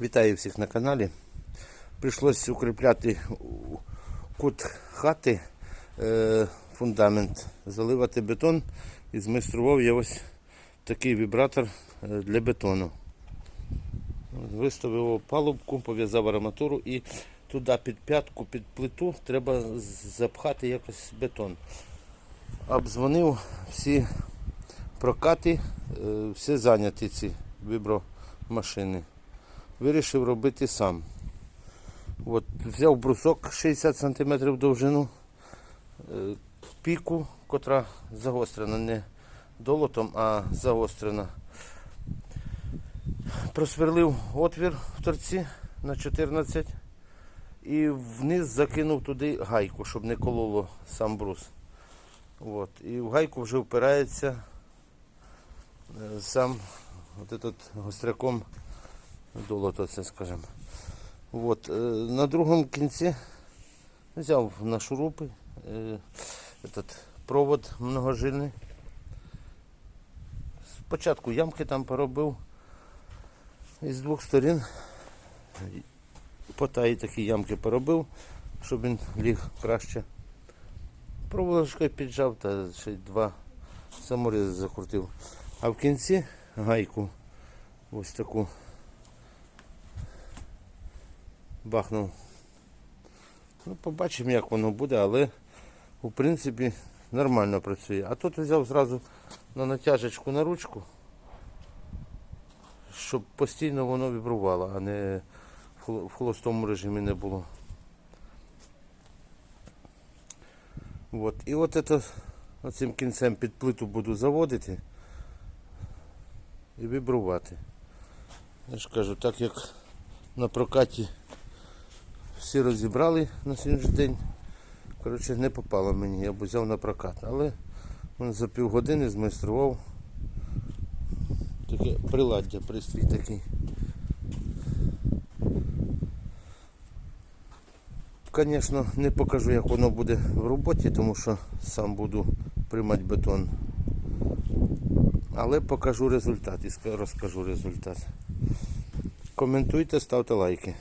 Вітаю всіх на каналі. Прийшлося укріпляти кут хати, е, фундамент, заливати бетон і змайстрував я ось такий вібратор е, для бетону. Виставив палубку, пов'язав арматуру і туди під п'ятку, під плиту треба запхати якось бетон. Обдзвонив всі прокати, е, всі зайняті ці вібромашини. Вирішив робити сам. От, взяв брусок 60 см довжину, е, піку, котра загострена не долотом, а загострена. Просверлив отвір в торці на 14 і вниз закинув туди гайку, щоб не кололо сам брус. От. І в гайку вже впирається е, сам от этот гостряком долото, це скажімо. От. е, На другому кінці взяв на шурупи е, этот провод многожильний. Спочатку ямки там поробив. І з двох сторін по таї такі ямки поробив, щоб він ліг краще. Проволочкою піджав та ще два саморізи закрутив. А в кінці гайку ось таку бахнув. Ну, побачимо, як воно буде, але в принципі нормально працює. А тут взяв зразу на натяжечку на ручку, щоб постійно воно вібрувало, а не в холостому режимі не було. От. І от это, оцим кінцем під плиту буду заводити і вібрувати. Я ж кажу, так як на прокаті всі розібрали на сьогоднішній день, коротше, не попало мені, я б взяв на прокат. Але він за півгодини змайстрував таке приладдя, пристрій такий. Звісно, не покажу, як воно буде в роботі, тому що сам буду приймати бетон. Але покажу результат і розкажу результат. Коментуйте, ставте лайки.